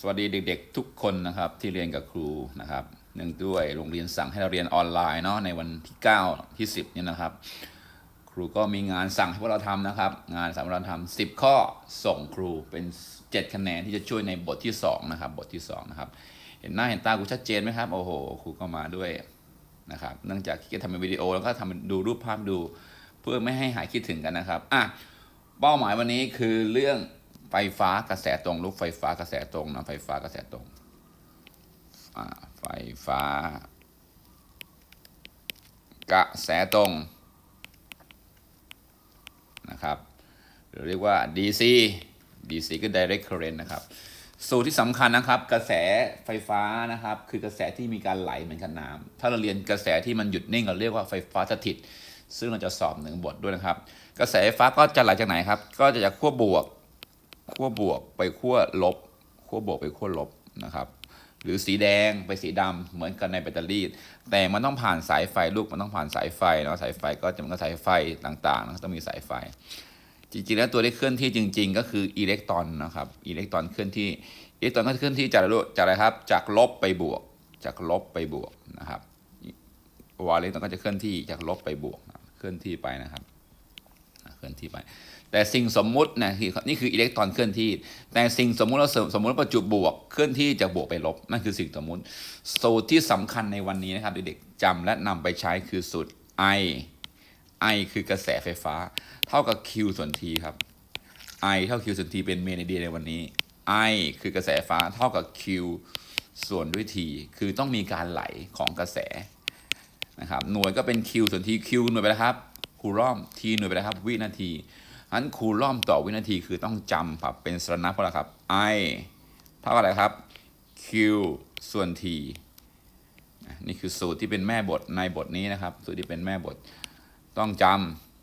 สวัสดีเด็ก ๆ ทุกคนนะครับที่เรียนกับครูนะครับเนื่องด้วยโรงเรียนสั่งให้เราเรียนออนไลน์เนาะในวันที่ 9 ที่ 10เนี่ยนะครับ ครูก็มีงานสั่งให้พวกเราทำนะครับ งานสั่งให้เราทำ10 ข้อส่งครูเป็น 7 คะแนนที่จะช่วยในบทที่ 2 นะครับ บทที่ 2 นะครับ เห็นหน้าเห็นตาครูชัดเจนไหมครับโอ้โหครูก็มาด้วยนะครับเนื่องจากขี้เกียจทำเป็นวิดีโอแล้วก็ทำดูรูปภาพดู เพื่อไม่ให้หายคิดถึงกันนะครับอะเป้าหมายวันนี้คือเรื่อง ไฟฟ้ากระแสตรงลูกไฟฟ้ากระแสตรงนะไฟฟ้ากระแสตรงไฟฟ้า กระแสตรงนะครับหรือเรียกว่า DC DC ก็ direct current นะครับ สูตรที่สำคัญนะครับ กระแสไฟฟ้านะครับ คือกระแสที่มีการไหลเหมือนกับน้ำถ้าเราเรียนกระแสที่มันหยุดนิ่งเราเรียกว่าไฟฟ้าสถิต ซึ่งเราจะสอบหนึ่งบทด้วยนะครับ กระแสไฟฟ้าก็จะไหลจากไหนครับ ก็จะจากขั้วบวก ขั้วบวกไปขั้วลบขั้วบวกไปขั้วลบนะครับหรือสีแดงไปสีดำเหมือนกันในแบตเตอรี่ แต่มันต้องผ่านสายไฟลูกมันต้องผ่านสายไฟเนาะสายไฟก็จะมันก็สายไฟต่างๆนะต้องมีสายไฟ จริงๆแล้วตัวที่เคลื่อนที่จริง ๆ ก็คืออิเล็กตรอนนะครับอิเล็กตรอนเคลื่อนที่อิเล็กตรอนก็เคลื่อนที่จากอะไรจากอะไรครับจากลบไปบวก จากลบไปบวกนะครับวาเลนตรอนก็จะเคลื่อนที่จากลบไปบวกเคลื่อนที่ไปนะครับเคลื่อนที่ไป แต่สิ่งสมมุตินะคือนี่คืออิเล็กตรอนเคลื่อนที่ แต่สิ่งสมมุติเราสมมติว่าประจุบวกเคลื่อนที่จากบวกไปลบนั่นคือสิ่งสมมุติ สูตรที่สำคัญในวันนี้นะครับเด็กๆจำและนำไปใช้คือสูตร I I คือกระแสไฟฟ้า เท่ากับ Q ส่วน T ครับ I เท่า Q ส่วน T เป็นเมนไอเดียในวันนี้ I คือกระแสไฟฟ้าเท่ากับ Q ส่วนด้วย T คือต้องมีการไหลของกระแสนะครับหน่วยก็เป็น Q ส่วน T Q หน่วยไปแล้วครับคูลอม T หน่วยไปแล้วครับวินาที อันคูลอมต่อวินาทีคือต้องจำครับเป็นสรณะพราะอะไรครับ I เท่ากับอะไรครับ Q ส่วน T นี่คือสูตรที่เป็นแม่บทในบทนี้นะครับ สูตรที่เป็นแม่บทต้องจ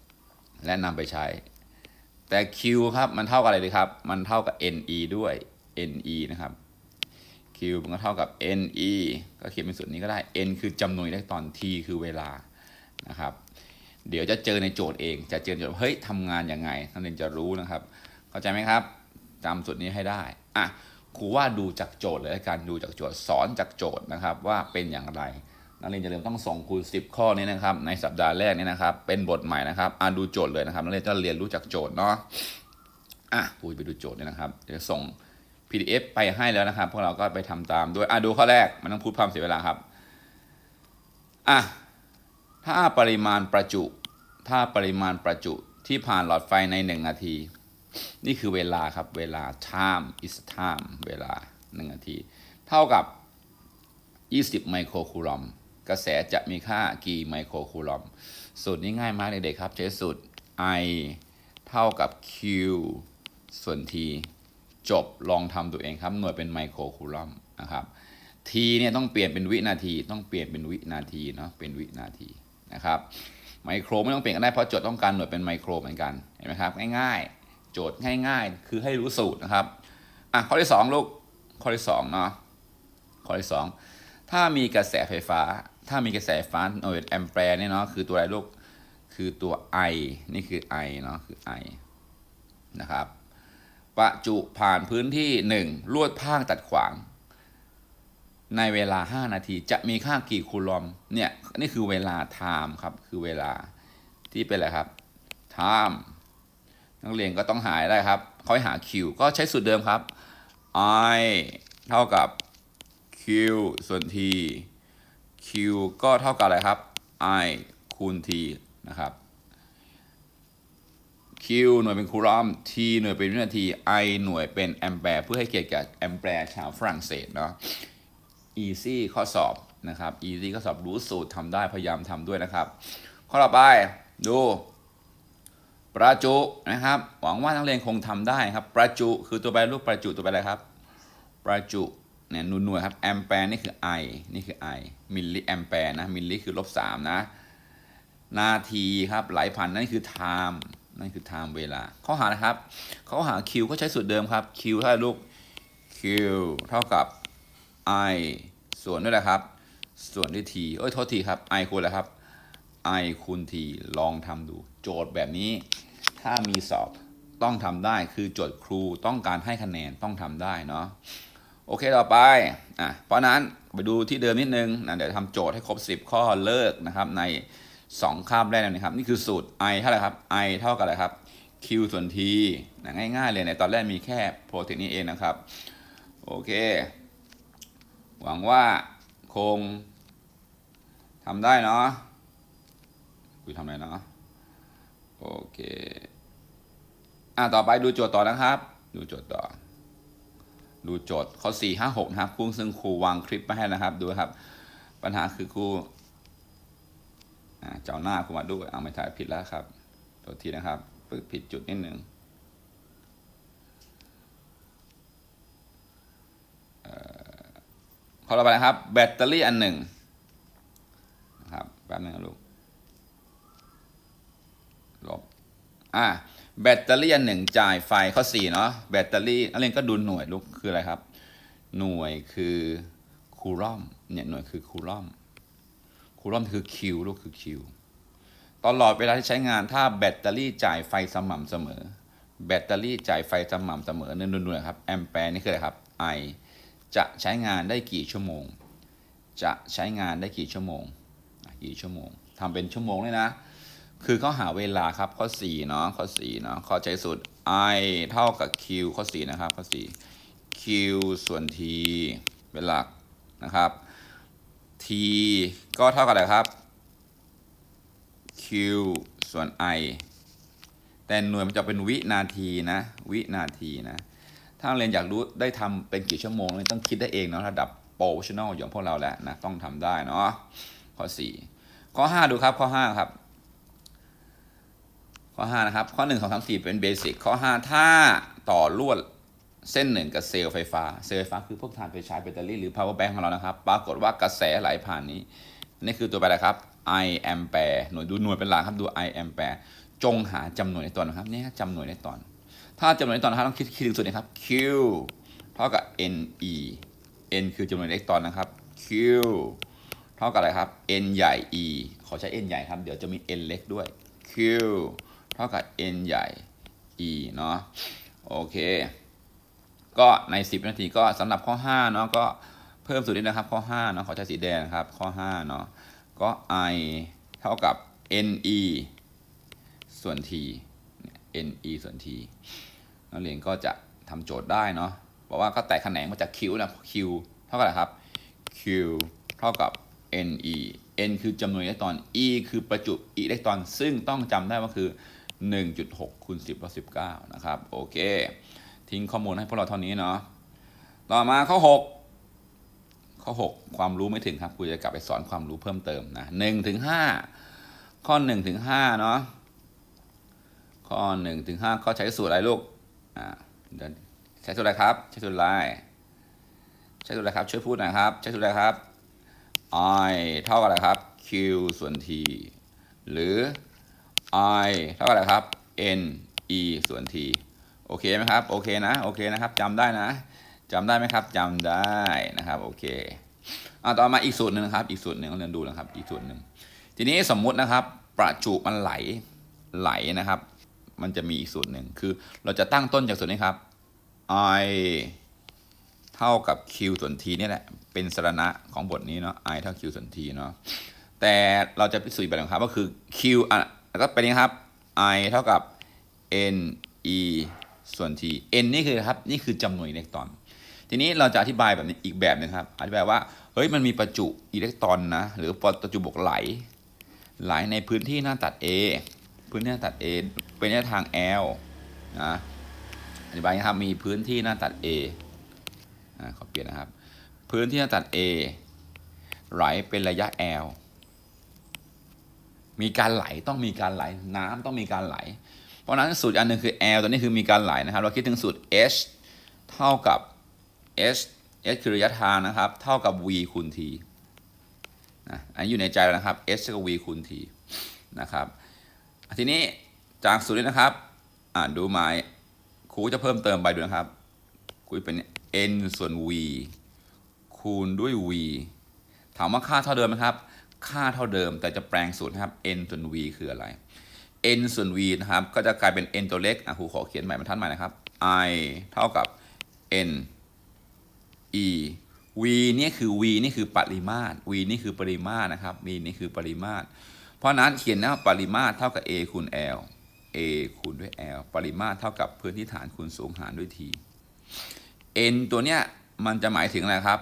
ำและนำไปใช้ แต่ Q ครับมันเท่ากับอะไรดีครับ มันเท่ากับ NE ด้วย NE นะครับ Q มันก็เท่ากับ NE ก็เขียนเป็นสูตรนี้ก็ได้ N คือจำนวนอิเล็กตรอน T คือเวลานะครับ เดี๋ยวจะเจอในโจทย์เอง จะเจอโจทย์เฮ้ยทำงานยังไงนักเรียนจะรู้นะครับ เข้าใจไหมครับจำสูตรนี้ให้ได้อะครูว่าดูจากโจทย์เลยกันดูจากโจทย์สอนจากโจทย์นะครับ ว่าเป็นอย่างไร นักเรียนจะเริ่มต้องส่งครู10 ข้อนี้นะครับ ในสัปดาห์แรกนี้นะครับ เป็นบทใหม่นะครับอ่าดูโจทย์เลยนะครับนักเรียนจะเรียนรู้จากโจทย์เนาะอะครูไปดูโจทย์เนี่ยนะครับเดี๋ยวส่ง PDF ไปให้แล้วนะครับ พวกเราก็ไปทำตามด้วยอะดูข้อแรกมันต้องพูดพร่ำเสียเวลาครับอะ ถ้าปริมาณประจุ ถ้าปริมาณประจุที่ผ่านหลอดไฟใน 1 นาที นี่คือเวลาครับ เวลา time is time เวลา 1 นาที เท่ากับ 20 ไมโครคูลอม กระแสจะมีค่ากี่ไมโครคูลอม สูตรนี้ง่ายมากเด็กๆครับ ใช้สูตร I เท่ากับ Q ส่วน T จบลองทำตัวเองครับ หน่วยเป็นไมโครคูลอมนะครับ T เนี่ยต้องเปลี่ยนเป็นวินาที ต้องเปลี่ยนเป็นวินาทีเนาะ เป็นวินาที นะครับไมโครไม่ต้องเปลี่ยนก็ได้เพราะโจทย์ต้องการหน่วยเป็นไมโครเหมือนกันเห็นไหมครับง่ายๆ โจทย์ง่าย ๆ คือให้รู้สูตรนะครับอะข้อที่สองลูกข้อที่สองเนาะข้อที่สองถ้ามีกระแสไฟฟ้า ถ้ามีกระแสไฟฟ้าหน่วยแอมแปร์เนี่ยเนาะคือตัวอะไรลูกคือตัว I นี่คือ I เนาะคือ I นะครับประจุผ่านพื้นที่ 1 ลวดพางตัดขวาง ในเวลา 5 นาที จะมีค่ากี่คูลอมเนี่ยนี่คือเวลา time ครับ คือเวลาที่เป็นอะไรครับ time นักเรียนก็ต้องหายได้ครับเขาให้หา Q ก็ใช้สูตรเดิมครับ I เท่ากับ Q ส่วน T Q ก็เท่ากับอะไรครับ I คูณ T นะครับ Q หน่วยเป็นคูลอม T หน่วยเป็นวินาที I หน่วยเป็นแอมแปร์เพื่อให้เกียรติกับแอมแปร์ชาวฝรั่งเศสเนาะ easy ข้อสอบนะครับ easy ข้อสอบรู้สูตรทำได้พยายามทำด้วยนะครับ ข้อต่อไปดู ประจุนะครับ หวังว่านักเรียนคงทำได้ครับ ประจุคือตัวแปรรูปประจุตัวแปรอะไรครับ ประจุเนี่ยหน่วยครับแอมแปร์นี่คือ I นี่คือ I มิลลิแอมแปร์นะมิลลิคือลบสามนะนาทีครับไหลผ่านนั่นคือ time นั่นคือ time เวลาเขาหานะครับเขาหา Q ก็ใช้สูตรเดิมครับ Q เท่าไหร่ลูก Q เท่ากับ I ส่วนด้วยแหละครับ ส่วนด้วย T เอ้ยโทษทีครับ I คูณอะไรครับ I คูณ T ลองทำดู โจทย์แบบนี้ ถ้ามีสอบต้องทำได้คือโจทย์ครูต้องการให้คะแนนต้องทำได้เนาะโอเคต่อไปอะเพราะฉะนั้นไปดูที่เดิมนิดนึงนะเดี๋ยวทำโจทย์ให้ครบ 10 ข้อเลิกนะครับใน 2 คาบแรกนะครับ นี่คือสูตร i เท่าไหร่ครับ i เท่ากับอะไรครับ q ส่วน t นะง่ายๆเลยในตอนแรกมีแค่โปรตีนนี้เองนะครับ โอเค หวังว่าคงทำได้เนาะคุยทำอะไรเนาะโอเค อะ ต่อไปดูโจทย์ต่อนะครับ ดูโจทย์ต่อ ดูโจทย์ข้อ4 5 6นะครับครูซึ่งครูวางคลิปมาให้นะครับ ดูครับ ปัญหาคือครูเจ้าหน้าครูมาด้วยเอาไม่ถ่ายผิดแล้วครับตัวทีนะครับปึ๊บผิดจุดนิดนึงเอ่อ ข้อต่อไปนะครับ แบตเตอรี่อันหนึ่งนะครับแป๊บนึงนะลูกลบอ่าแบตเตอรี่อันหนึ่งจ่ายไฟข้อ4เนาะแบตเตอรี่นักเรียนก็ดูหน่วยลูกคืออะไรครับ หน่วยคือคูลอมเนี่ยหน่วยคือคูลอมคูลอมคือคิวลูกคือคิวตลอดเวลาที่ใช้งานถ้าแบตเตอรี่จ่ายไฟสม่ำเสมอ แบตเตอรี่จ่ายไฟสม่ำเสมอเนี่ยหน่วยครับแอมแปร์นี่คืออะไรครับ I จะใช้งานได้กี่ชั่วโมง จะใช้งานได้กี่ชั่วโมง กี่ชั่วโมงทำเป็นชั่วโมงเลยนะ คือเขาหาเวลาครับข้อ4เนาะข้อ4เนาะข้อใจสุด i เท่ากับ q ข้อ4นะครับข้อ4 q ส่วน t เป็นหลักนะครับ t ก็เท่ากับอะไรครับ q ส่วน i แต่หน่วยมันจะเป็นวินาทีนะ วินาทีนะ ถ้าเรียนอยากรู้ได้ทำเป็นกี่ชั่วโมงเนี่ยต้องคิดได้เองเนาะระดับโปรเฟชชั่นอลอย่างพวกเราแหละนะต้องทำได้เนาะข้อ 4 ข้อ 5 ดูครับข้อ 5 ครับ ข้อ 5 นะครับ ข้อ 1 2 3 4 เป็นเบสิกข้อ 5 ถ้าต่อลวดเส้นหนึ่งกับเซลล์ไฟฟ้า เซลล์ไฟฟ้าคือพวกถ่านไฟฉายแบตเตอรี่หรือ power bank ของเรานะครับ ปรากฏว่ากระแสไหลผ่านนี้ นี่คือตัวแปรครับ I ampere หน่วยดูหน่วยเป็นหลักครับดู I ampere จงหาจำนวนในตอนนะครับเนี่จำนวนในตอน ถ้าจำนวนในตอนนะครับต้องคิดคิดถึงส่วนนี้ครับ Q เท่ากับ NE N คือจำนวนอิเล็กตรอนนะครับ Q เท่ากับอะไรครับ N ใหญ่ E ขอใช้ N ใหญ่ครับ เดี๋ยวจะมี N เล็กด้วย Q เท่ากับ N ใหญ่ E เนาะโอเคก็ใน 10 นาทีก็สำหรับข้อ5เนาะก็เพิ่มสูตรนี้นะครับ ข้อ5เนาะขอใช้สีแดงครับ ข้อ5เนาะก็ I เท่ากับ NE ส่วน T NE ส่วน T นักเรียนก็จะทำโจทย์ได้เนาะบอกว่าก็แตกแขนงมาจาก Q นะ Q เท่ากับอะไรครับ Q เท่ากับ NE N คือจำนวนอิเล็กตรอน E คือประจุอิเล็กตรอน ซึ่งต้องจำได้ว่าคือ 1.6คูณ10ลบ19 นะครับ โอเค ทิ้งข้อมูลให้พวกเราเท่านี้เนาะ ต่อมาข้อ 6 ข้อ 6 ความรู้ไม่ถึงครับครูจะกลับไปสอนความรู้เพิ่มเติมนะ1ถึง5ข้อ1ถึง5เนาะ ข้อ1ถึง5ข้อใช้สูตรอะไรลูก อ่าเดี๋ยวใช้สูตรอะไรครับใช้สูตรอะไรใช้สูตรอะไรครับช่วยพูดหน่อยครับใช้สูตรอะไรครับ i เท่ากับอะไรครับ q ส่วน t หรือ i เท่ากับอะไรครับ n e ส่วน t โอเคไหมครับ โอเคนะ โอเคนะครับจำได้นะจำได้ไหมครับจำได้นะครับ โอเคอ่าต่อมาอีกสูตรหนึ่งครับ อีกสูตรหนึ่งเราเรียนดูนะครับ อีกสูตรหนึ่งทีนี้สมมุตินะครับ ประจุมันไหลไหลนะครับ มันจะมีอีกสูตรหนึ่งคือเราจะตั้งต้นจากสูตรนี้ครับ i เท่ากับ q ส่วน t นี่แหละ เป็นสรณะของบทนี้เนาะ i เท่า q ส่วน t เนาะแต่เราจะพิสูจน์แบบนึงครับก็คือ q อะก็เป็นนี้ครับ i เท่ากับ n e ส่วน t n นี่คือครับนี่คือจำนวนอิเล็กตรอน ทีนี้เราจะอธิบายแบบนี้อีกแบบหนึงครับ อธิบายว่าเฮ้ยมันมีประจุอิเล็กตรอนนะหรือประจุบวกไหล ไหลในพื้นที่หน้าตัด A พื้นที่หน้าตัด A เป็นระยะทาง L นะอธิบายนะครับมีพื้นที่หน้าตัด A อ่าขอเปลี่ยนนะครับ พื้นที่หน้าตัด A ไหลเป็นระยะ L มีการไหลต้องมีการไหลน้ำต้องมีการไหล เพราะนั้นสูตรอันหนึ่งคือ L ตัวนี้คือมีการไหลนะครับ เราคิดถึงสูตร H เท่ากับ H H คือระยะทางนะครับ เท่ากับ V คูณ T นะอันนี้อยู่ในใจแล้วนะครับ H เท่ากับ V คูณ T นะครับ ทีนี้จากสูตรนี้นะครับ อ่านดูหมายครูจะเพิ่มเติมไปดูนะครับครูเป็น n ส่วน v คูณด้วย v ถามว่าค่าเท่าเดิมไหมครับ ค่าเท่าเดิมแต่จะแปลงสูตรนะครับ n ส่วน v คืออะไร n ส่วน v นะครับ ก็จะกลายเป็น n ตัวเล็กอะครูขอเขียนใหม่บรรทัดใหม่นะครับ i เท่ากับ n e v นี่คือ v นี่คือปริมาตร v นี่คือปริมาตรนะครับ v นี่คือปริมาตร ราะนั้นเขียนนะปริมาตรเท่ากับ a คูณ l a คูณด้วย l ปริมาตรเท่ากับพื้นที่ฐานคูณสูงหารด้วย t n ตัวเนี้ยมันจะหมายถึงอะไรครับ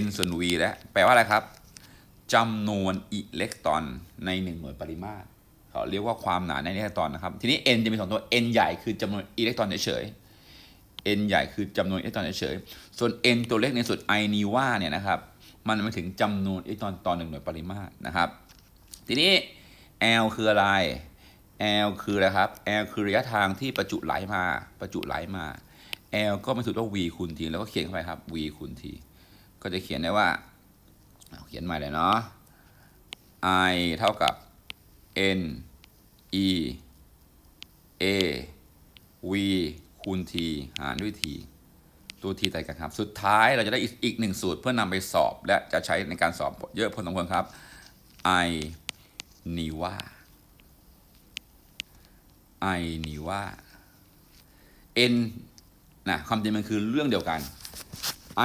n ส่วน v แล้วแปลว่าอะไรครับจำนวนอิเล็กตรอนในหนึ่งหน่วยปริมาตรเขาเรียกว่าความหนาในอิเล็กตรอนนะครับ ทีนี้ n จะมีสองตัว n ใหญ่คือจำนวนอิเล็กตรอนเฉย n ใหญ่คือจำนวนอิเล็กตรอนเฉย ส่วน n ตัวเล็กในสุด i นีว่าเนี่ยนะครับ มันหมายถึงจำนวนอิเล็กตรอนต่อหนึ่งหน่วยปริมาตรนะครับ ทีนี้ L คืออะไร L คืออะไรครับ L คือระยะทางที่ประจุไหลมา ประจุไหลมา L ก็เป็นสูตรว่า v คูณ t แล้วก็เขียนเข้าไปครับ v คูณ t ก็จะเขียนได้ว่าเาเขียนใหม่เลยเนาะ I เท่ากับ N E A V คูณ T หารด้วย T ตัว T ต่างกันครับ สุดท้ายเราจะได้อีกหนึ่งสูตรเพื่อนำไปสอบและจะใช้ในการสอบเยอะพอสมควรครับ I นีว่า I นีว่า N นะความจริงมันคือเรื่องเดียวกัน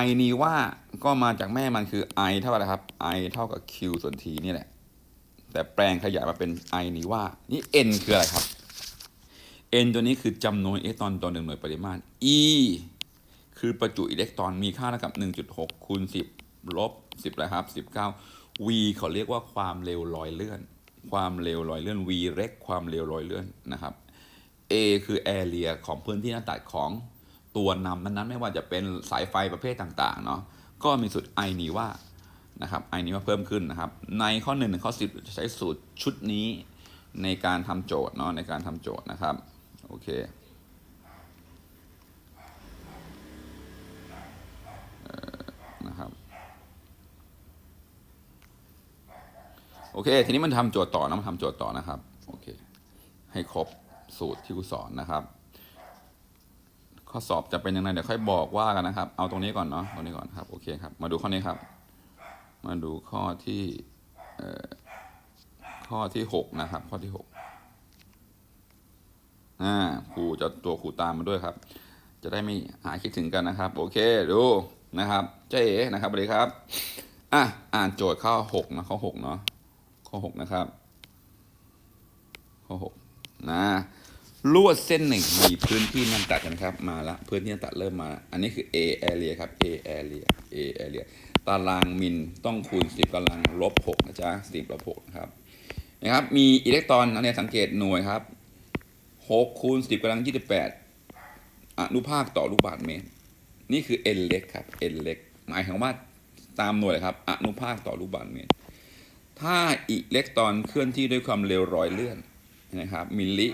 I นีว่าก็มาจากแม่มันคือ I เท่ากับอะไรครับ I เท่ากับ Q ส่วน T นี่แหละ แต่แปลงขยายมาเป็น I นีว่านี่ N คืออะไรครับ N ตัวนี้คือจำนวนอิเล็กตรอนต่อหนึ่งหน่วยปริมาตร E คือประจุอิเล็กตรอนมีค่าเท่ากับ 1.6คูณ10ลบ10อะไรครับ19 V เขาเรียกว่าความเร็วลอยเลื่อน ความเร็วลอยเลื่อน V เร็กความเร็วลอยเลื่อนนะครับ A คือ area ของพื้นที่หน้าตัดของตัวนำนั้นๆไม่ว่าจะเป็นสายไฟประเภทต่างๆเนาะก็มีสูตร I นี้ว่านะครับ I นี้ว่าเพิ่มขึ้นนะครับ ในข้อ1ถึงข้อ10จะใช้สูตรชุดนี้ในการทำโจทย์เนาะในการทำโจทย์นะครับโอเค นะครับ โอเค ทีนี้มันทำโจทย์ต่อนะมันทำโจทย์ต่อนะครับ โอเค ให้ครบสูตรที่ครูสอนนะครับ ข้อสอบจะเป็นยังไงเดี๋ยวค่อยบอกว่ากันนะครับ เอาตรงนี้ก่อนเนาะ ตรงนี้ก่อนครับ โอเคครับ มาดูข้อนี้ครับ มาดูข้อที่ข้อที่หกนะครับ ข้อที่หกอ่า ครูจะตัวครูตามมาด้วยครับ จะได้ไม่หายคิดถึงกันนะครับ โอเค ดูนะครับ เจ๊เอ๋นะครับสวัสดีครับ อะ อ่านโจทย์ข้อหกนะ ข้อหกเนาะ หกนะครับ ข้อหกนะลวดเส้นหนึ่งมีพื้นที่น้ำตัดนะครับ มาละพื้นที่น้ำตัดเริ่มมา อันนี้คือ A area ครับ A area A area ตารางมิลต้องคูณ 10กำลังลบ6นะจ๊ะ10ลบ6นะครับนะครับ มีอิเล็กตรอนอันนี้สังเกตหน่วยครับ6คูณ10กำลัง 28อนุภาคต่อลูกบาศก์เมตร นี่คือ n เล็กครับ n เล็กหมายถึงว่าตามหน่วยเลยครับอนุภาคต่อลูกบาศก์เมตร ถ้าอิเล็กตรอนเคลื่อนที่ด้วยความเร็วร้อยเลื่อนนะครับมิลลิ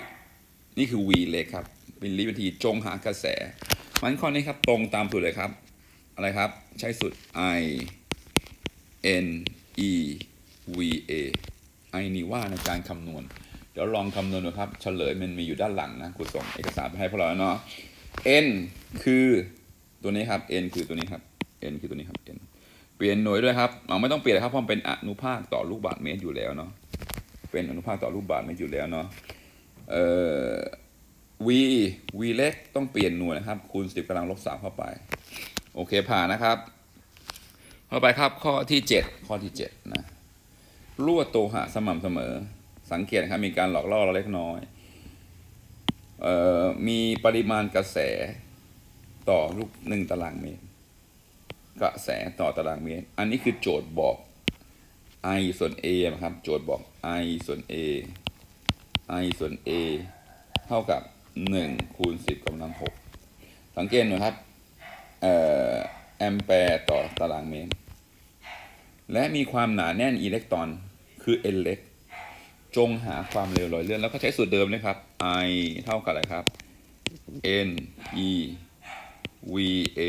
นี่คือ v เล็กครับมิลลิวิธีจงหากระแสมันข้อนี้ครับตรงตามสูตรเลยครับ อะไรครับใช้สูตร I N E V A I นี่ว่าในการคำนวณ เดี๋ยวลองคำนวณดูครับ เฉลยมันมีอยู่ด้านหลังนะครูส่งเอกสารไปให้พวกเราแล้วเนาะ N คือตัวนี้ครับ N คือตัวนี้ครับ N คือตัวนี้ครับ N เปลี่ยนหน่วยด้วยครับเราไม่ต้องเปลี่ยนครับเพราะมันเป็นอนุภาคต่อลูกบาศก์เมตรอยู่แล้วเนาะเป็นอนุภาคต่อลูกบาศก์เมตรอยู่แล้วเนาะเอ่อ v v เล็กต้องเปลี่ยนหน่วยนะครับ คูณ10กำลังลบ3เข้าไป โอเคผ่านนะครับต่อไปครับข้อที่ 7 ข้อที่7นะลวโตหะสม่ำเสมอ สังเกตนะครับมีการหลอกล่อเราเล็กน้อยเอ่อมีปริมาณกระแสต่อลูกหนึ่งตารางเมตร กระแสต่อตารางเมตร อันนี้คือโจทย์บอก I ส่วน A นะครับ โจทย์บอก I ส่วน A I ส่วน A เท่ากับ 1 คูณ 10กำลัง 6 สังเกตหน่อยครับแอมแปร์ต่อตารางเมตร และมีความหนาแน่นอิเล็กตรอนคือ n เล็ก จงหาความเร็วลอยเลื่อน แล้วก็ใช้สูตรเดิมเลยครับ I เท่ากับอะไรครับ n e v a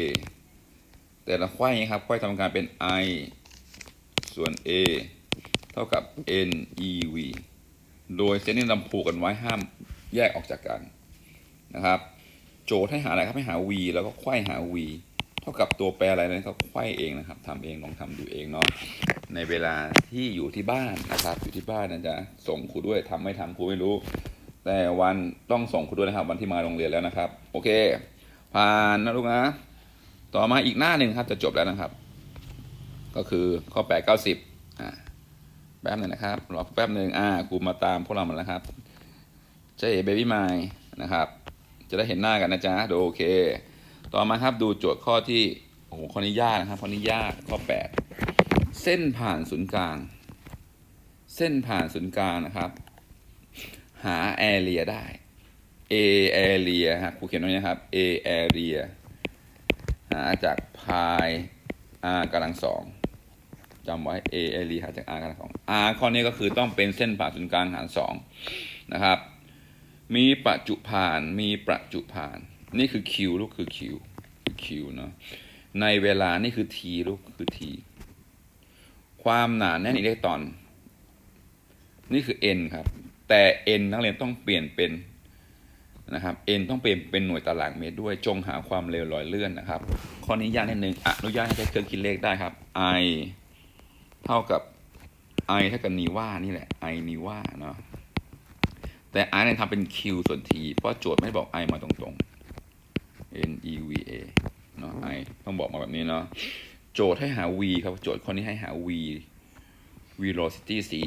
แต่ละไขว้ครับไขว้ทำการเป็น i ส่วน a เท่ากับ n e v โดยเส้นนี้ลำผูกกันไว้ห้ามแยกออกจากกันนะครับ โจทย์ให้หาอะไรครับให้หา v แล้วก็ไขว้หา v เท่ากับตัวแปรอะไรนั้นก็ไขว้เองนะครับทำเองลองทำดูเองเนาะในเวลาที่อยู่ที่บ้านนะครับอยู่ที่บ้านนะจ๊ะส่งครูด้วยทำไม่ทำครูไม่รู้ แต่วันต้องส่งครูด้วยนะครับ วันที่มาโรงเรียนแล้วนะครับ โอเค ผ่านนะลูกนะ ต่อมาอีกหน้าหนึ่งครับจะจบแล้วนะครับ ก็คือข้อแปดเก้าสิบอ่าแป๊บหนึงนะครับรอแป๊บหนึ่งอ่าครูมาตามพวกเรามาแล้วครับเจ๊เบบี้ไมนะครับ จะได้เห็นหน้ากันนะจ๊ะดูโอเค ต่อมาครับดูโจทย์ข้อที่โอ้โหข้อนี้ยากนะครับข้อนี้ยากข้อแปดเส้นผ่านศูนย์กลาง เส้นผ่านศูนย์กลางนะครับ หาแอเรียได้ A area ฮะครูเขียนไว้นะครับ A area าจากพาย r กำลังสองจำไว้ A area หาจาก r กำลังสอง r ข้อนี้ก็คือต้องเป็นเส้นผ่านศูนย์กลางหารสองนะครับ มีประจุผ่านมีประจุผ่าน นี่คือ q ลูกคือ q คือ q เนาะในเวลานี่คือ t ลูกคือ t ความหนาแน่นอิเล็กตรอน นี่คือ n ครับ แต่ n นักเรียนต้องเปลี่ยนเป็น นะครับ n ต้องเปลี่ยนเป็นหน่วยตารางเมตรด้วย จงหาความเร็วลอยเลื่อนนะครับ ข้อนี้ยากนิดนึงอนุญาตให้ใช้เครื่องคิดเลขได้ครับ i เท่ากับ i เท่ากับนีว่านี่แหละ i นีว่าเนาะแต่ i เนี่ยทำเป็น q ส่วน t เพราะโจทย์ไม่บอก i มาตรงๆ n e v a เนาะ i ต้องบอกมาแบบนี้เนาะโจทย์ให้หา v ครับโจทย์ข้อนี้ให้หา v velocity สี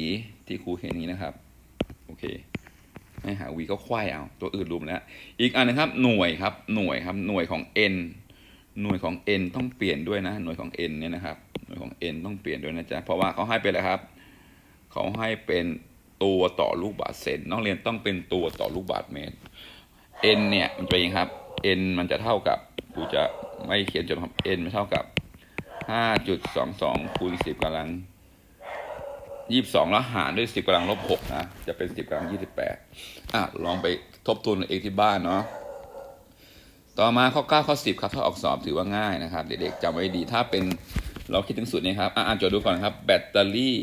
ที่ครูเห็นนี้นะครับ โอเค ให้หา v ก็ควายเอาตัวอื่นรวมแล้ว อีกอันนะครับหน่วยครับหน่วยครับหน่วยของ n หน่วยของ n ต้องเปลี่ยนด้วยนะ หน่วยของ n เนี่ยนะครับหน่วยของ n ต้องเปลี่ยนด้วยนะจ๊ะเพราะว่าเขาให้เป็นอะไรครับเขาให้เป็นตัวต่อลูกบาศก์เซนนักเรียนต้องเป็นตัวต่อลูกบาศก์เมตร n เนี่ยมันจะเป็นยังไงครับ n มันจะเท่ากับครูจะไม่เขียนจนครับ n มันเท่ากับ5.22คูณ10กำลัง ยี่สิบสองแล้วหารด้วยสิบกำลังลบหกนะ จะเป็นสิบกำลังยี่สิบแปดอะลองไปทบทวนเองที่บ้านเนาะต่อมาข้อเก้าข้อสิบครับถ้าออกสอบถือว่าง่ายนะครับ เด็กๆจำไว้ดีถ้าเป็นเราคิดถึงสูตรนี้ครับ อ่านโจทย์ดูก่อนครับ แบตเตอรี่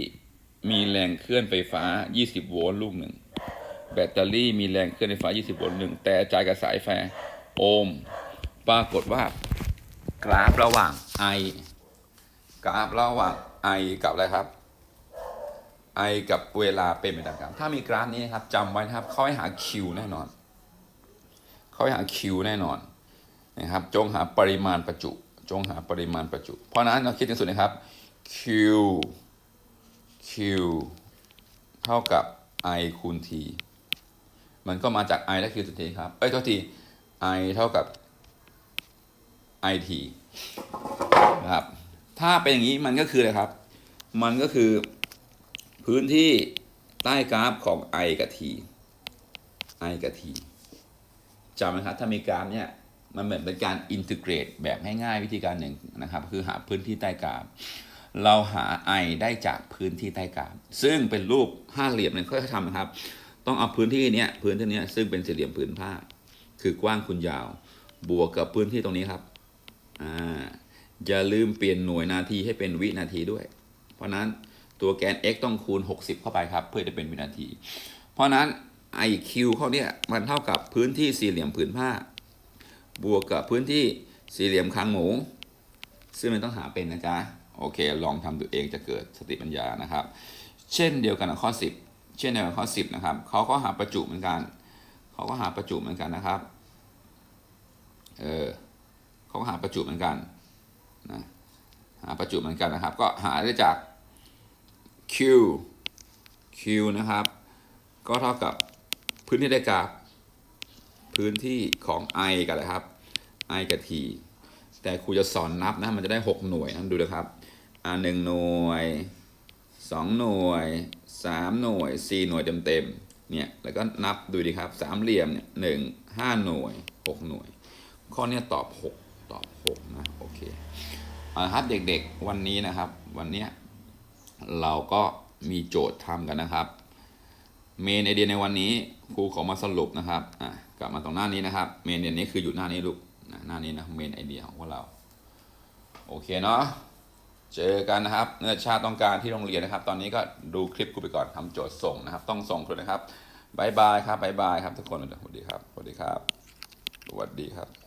มีแรงเคลื่อนไฟฟ้า 20 โวลต์ลูกหนึ่งแบตเตอรี่มีแรงเคลื่อนไฟฟ้า 20 โวลต์หนึ่งแต่จ่ายกับสายไฟโอห์มปรากฏว่ากราฟระหว่าง I กราฟระหว่าง I กับอะไรครับ ไอกับเวลาเป็นไปตามกราฟถ้ามีกราฟนี้นะครับจำไว้นะครับเขาให้หา Q แน่นอน เขาให้หา Q แน่นอนนะครับ จงหาปริมาณประจุ จงหาปริมาณประจุ เพราะนั้นเราคิดถึงสุดนะครับ Q Q เท่ากับ I คูณ T มันก็มาจาก I และ Q สุดทีครับ เอ้ยโทษที I เท่ากับ IT นะครับ ถ้าเป็นอย่างนี้มันก็คืออะไรครับ มันก็คือ พื้นที่ใต้กราฟของ i กับ t i กับ t จำนะครับถ้ามีกราฟเนี่ยมันเหมือนเป็นการอินทิเกรตแบบง่ายๆวิธีการหนึ่งนะครับ คือหาพื้นที่ใต้กราฟเราหา i ได้จากพื้นที่ใต้กราฟซึ่งเป็นรูปห้าเหลี่ยมเนี่ยค่อยๆทำนะครับ ต้องเอาพื้นที่เนี้ยพื้นที่เนี้ยซึ่งเป็นสี่เหลี่ยมผืนผ้า คือกว้างคูณยาว บวกกับพื้นที่ตรงนี้ครับอ่าอย่าลืมเปลี่ยนหน่วยนาทีให้เป็นวินาทีด้วย เพราะนั้น ตัวแกน x ต้องคูณ 60 เข้าไปครับ เพื่อจะเป็นวินาที เพราะนั้น iq เขาเนี่ยมันเท่ากับพื้นที่สี่เหลี่ยมผืนผ้า บวกกับพื้นที่สี่เหลี่ยมคางหมู ซึ่งมันต้องหาเป็นนะจ๊ะ โอเค ลองทำตัวเองจะเกิดสติปัญญานะครับ เช่นเดียวกันกับข้อ 10 เช่นเดียวกับข้อ 10 นะครับเขาก็หาประจุเหมือนกันเขาก็หาประจุเหมือนกันนะครับ เออเขาก็หาประจุเหมือนกันนะหาประจุเหมือนกันนะครับ ก็หาได้จาก Q Q นะครับ ก็เท่ากับพื้นที่ได้กราฟพื้นที่ของ I กันเลยครับ I กับ T แต่ครูจะสอนนับนะ มันจะได้ 6 หน่วยนะดูนะครับอ่าหนึ่งหน่วย 2 หน่วย 3 หน่วย 4 หน่วยเต็มๆเนี่ยแล้วก็นับดูดีครับสามเหลี่ยมเนี่ยหนึ่งห้าหน่วย 6 หน่วย ข้อนี้ตอบ 6 ตอบ 6 นะ โอเคเอาละครับเด็กๆวันนี้นะครับวันเนี้ย เราก็มีโจทย์ทำกันนะครับเมนไอเดียในวันนี้ครูขอมาสรุปนะครับอะกลับมาตรงหน้านี้นะครับเมนไอเดียนี้คืออยู่หน้านี้ลูกนะหน้านี้นะเมนไอเดียของพวกเราโอเคเนาะเจอกันนะครับเนื้อชาติต้องการที่โรงเรียนนะครับ ตอนนี้ก็ดูคลิปกูไปก่อนทำโจทย์ส่งนะครับ ต้องส่งทุกนะครับบายบายครับบายบายครับทุกคนสวัสดีครับสวัสดีครับสวัสดีครับ